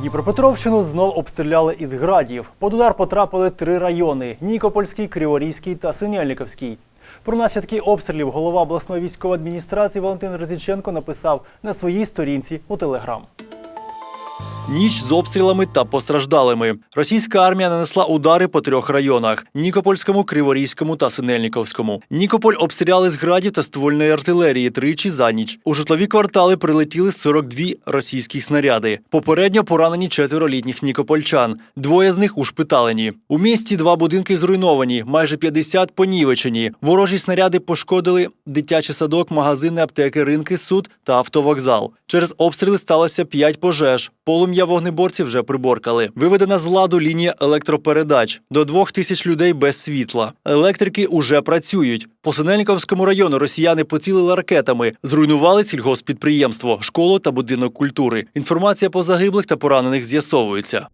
Дніпропетровщину знов обстріляли із градів. Под удар потрапили три райони: Нікопольський, Криворізький та Синельниковський. Про наслідки обстрілів голова обласної військової адміністрації Валентин Резіченко написав на своїй сторінці у Телеграм. Ніч з обстрілами та постраждалими. Російська армія нанесла удари по трьох районах: Нікопольському, Криворізькому та Синельниковському. Нікополь обстріляли з градів та ствольної артилерії тричі за ніч. У житлові квартали прилетіли 42 російських снаряди. Попередньо поранені четверо літніх нікопольчан. Двоє з них ушпиталені. У місті два будинки зруйновані, майже 50 понівечені. Ворожі снаряди пошкодили дитячий садок, магазини, аптеки, ринки, суд та автовокзал. Через обстріли сталося 5 пожеж. Полум'я вогнеборці вже приборкали. Виведена з ладу лінія електропередач. До двох тисяч людей без світла. Електрики уже працюють. По Синельниковському району росіяни поцілили ракетами, зруйнували сільгоспідприємство, школу та будинок культури. Інформація по загиблих та поранених з'ясовується.